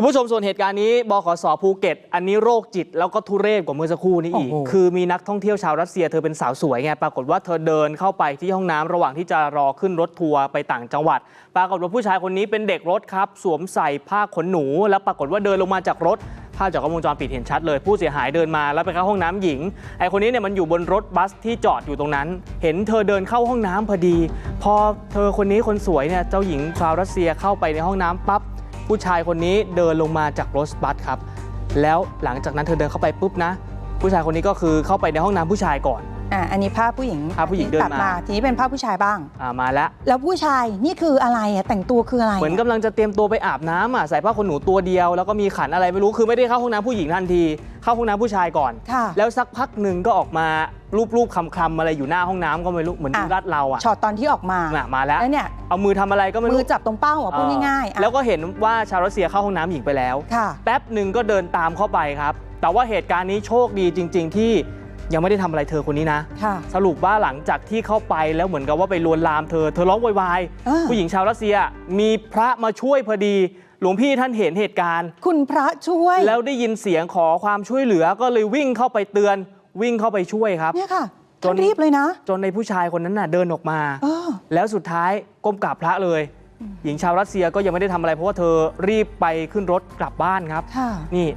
คุณผู้ชมส่วนเหตุการณ์นี้บขสภูเก็ต อันนี้โรคจิตแล้วก็ทุเรศกว่าเมื่อสักครู่นี้อีกโอ้โหคือมีนักท่องเที่ยวชาวรัสเซียเธอเป็นสาวสวยไงปรากฏว่าเธอเดินเข้าไปที่ห้องน้ำระหว่างที่จะรอขึ้นรถทัวร์ไปต่างจังหวัด ปรากฏว่าผู้ชายคนนี้เป็นเด็กรถครับ สวมใส่ผ้าขนหนู แล้วปรากฏว่าเดินลงมาจากรถภาพจากกล้องวงจรปิดเห็นชัดเลย ผู้เสียหายเดินมาแล้วไปเข้าห้องน้ำหญิง ไอคนนี้เนี่ยมันอยู่บนรถบัสที่จอดอยู่ตรงนั้น เห็นเธอเดินเข้าห้องน้ำพอดี พอเธอคนนี้คนสวยเนี่ยเจ้าหญิงชาวรัสเซียเข้าไปในห้องน้ำปั๊บ ผู้ชายคนนี้เดินลงมาจากรถบัสครับ แล้วหลังจากนั้นเธอเดินเข้าไปปุ๊บนะ ผู้ชายคนนี้ก็คือเข้าไปในห้องน้ำผู้ชายก่อน อะอันนี้ภาพผู้หญิงภาพผู้หญิงเดินตัดมา ทีนี้เป็นภาพผู้ชายบ้าง อ่ามาแล้วแล้วผู้ชายนี่คืออะไรอะแต่งตัวคืออะไรเหมือนกำลังจะเตรียมตัวไปอาบน้ำอะใส่ผ้าขนหนูตัวเดียว แล้วก็มีขันอะไรไม่รู้คือไม่ได้เข้าห้องน้ำผู้หญิงทันที เข้าห้องน้ำผู้ชายก่อน ค่ะ แล้วสักพักหนึ่งก็ออกมารูปๆคำๆอะไรอยู่หน้าห้องน้ำก็ไม่รู้เหมือนดูอะ ลาดเราอะช็อตตอนที่ออกมาน่ะมาแล้ว แล้วเนี่ยเอามือทำอะไรก็ไม่มืรู้อจับตรงเป้าอะพูดง่ายๆอะแล้วก็เห็นว่าชาวรัสเซียเข้าห้องน้ำหญิงไปแล้ว ค่ะ แป๊บหนึ่งก็เดินตามเข้าไปครับ แต่ว่าเหตุการณ์นี้โชคดีจริง ๆ ที่ ยังไม่ได้ทำอะไรเธอคนนี้นะค่ะสรุปว่าหลังจากที่เข้าไปแล้วเหมือนกับว่าไปลวนลามเธอ เธอร้องโวยวายอ่าผู้หญิงชาวรัสเซียมีพระมาช่วยพอดี หลวงพี่ท่านเห็นเหตุการณ์ คุณพระช่วย แล้วได้ยินเสียงขอความช่วยเหลือก็เลยวิ่งเข้าไปเตือน วิ่งเข้าไปช่วยครับเนี่ยค่ะจนท่านรีบเลยนะ จนในผู้ชายคนนั้นน่ะเดินออกมาเออแล้วสุดท้ายก้มกราบพระเลย หญิงชาวรัสเซียก็ยังไม่ได้ทำอะไรเพราะว่าเธอรีบไปขึ้นรถกลับบ้านครับค่ะนี่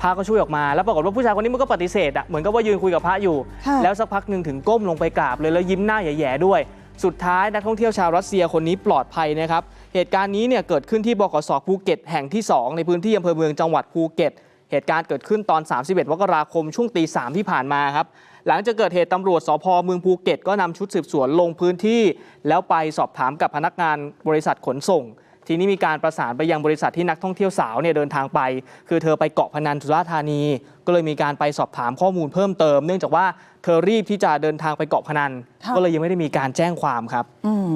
พระก็ช่วยออกมาแล้วปรากฏว่าผู้ชายคนนี้มันก็ปฏิเสธอะเหมือนกับว่ายืนคุยกับพระอยู่ค่ะแล้วสักพักหนึ่งถึงก้มลงไปกราบเลยแล้วยิ้มหน้าแย่ๆด้วย สุดท้ายนักท่องเที่ยวชาวรัสเซียคนนี้ปลอดภัยนะครับเหตุการณ์นี้เนี่ยเกิดขึ้นที่บกสภูเก็ตแห่งที่ 2 ในพื้นที่อำเภอเมืองจังหวัดภูเก็ต เหตุการณ์เกิดขึ้นตอน 31มกราคมช่วงตีสามที่ผ่านมาครับหลังจากเกิดเหตุตำรวจสพเมืองภูเก็ต ก็นำชุดสืบสวนลงพื้นที่ แล้วไปสอบถามกับพนักงานบริษัทขนส่ง ทีนี้มีการประสานไปยังบริษัทที่นักท่องเที่ยวสาวเนี่ยเดินทางไป คือเธอไปเกาะพะนันสุราษฎร์ธานี ก็เลยมีการไปสอบถามข้อมูลเพิ่มเติม เนื่องจากว่าเธอรีบที่จะเดินทางไปเกาะพะนัน ค่ะ ก็เลยยังไม่ได้มีการแจ้งความครับ อืม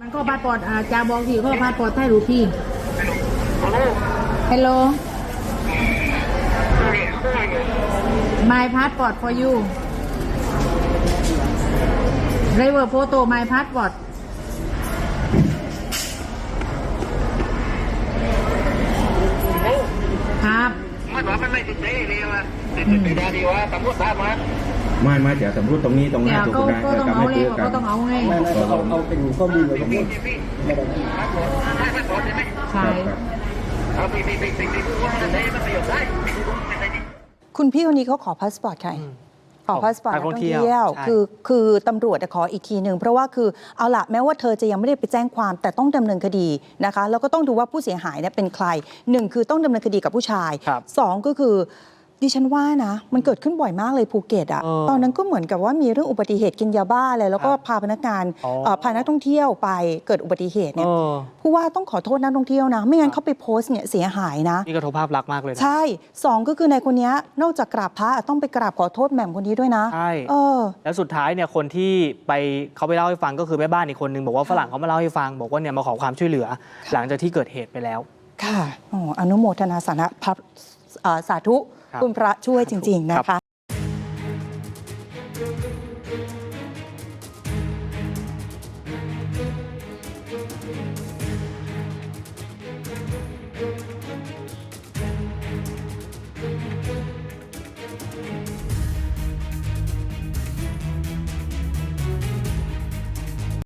มันก็พาสปอร์ตอ่าจาบอกที่เขาพาสปอร์ตให้รูปพี่ฮัลโหล my passport for you driver photo my passport ครับไม่บอกมันไม่ติดใจเลยว่าติดใจดีว่าตำรวจตามมาไม่ไม่เดี๋ยวตำรวจตรงนี้ตรงหเดี๋น้ายวถูกก็ได้ก็ต้องเอาเลยก็ต้องเอาไงเอาเอาเป็นข้อมูลเลยครับพี่พี่ให้ไม่สอนใช่ไหมใช่เอาพี่พี่พี่พี่พี่พูดว่ามันได้มันประโยชน์ได้พี่พูดว่ามันได้ดีคุณพี่คนนี้เขาขอพาสปอร์ตใคร ขอพาสปอร์ตนักท่องเที่ยวใช่คือคือตำรวจจะขออีกทีหนึ่งเพราะว่าคือเอาละแม้ว่าเธอจะยังไม่ได้ไปแจ้งความแต่ต้องดำเนินคดีนะคะแล้วก็ต้องดูว่าผู้เสียหายเนี่ยเป็นใครหนึ่งคือต้องดำเนินคดีกับผู้ชายครับสองก็คือ ดิฉันว่านะ มันเกิดขึ้นบ่อยมากเลยภูเก็ตอะเออตอนนั้นก็เหมือนกับว่ามีเรื่องอุบัติเหตุกินยาบ้าเลยแล้วก็ครับพาพนักงานอ๋อ เอ่อพานักท่องเที่ยวไปเกิดอุบัติเหตุเนี่ยเออผู้ว่าต้องขอโทษนักท่องเที่ยวนะ ไม่งั้นเขาไปโพสต์เนี่ยเสียหายนะ นี่กระทบภาพลักษณ์มากเลยนะ ใช่สองก็คือในคนเนี้ยนอกจากกราบพระต้องไปกราบขอโทษแหม่มคนนี้ด้วยนะใช่ เออ แล้วสุดท้ายเนี่ยคนที่ไปเขาไปเล่าให้ฟังก็คือแม่บ้านอีกคนนึงบอกว่าฝรั่งเขามาเล่าให้ฟังบอกว่าเนี่ยมาขอความช่วยเหลือ หลังจากที่เกิดเหตุไปแล้ว ค่ะอ๋ออนุโมทนาสานะพระเอ่อสาธุครับ คุณพระช่วยจริงๆนะคะ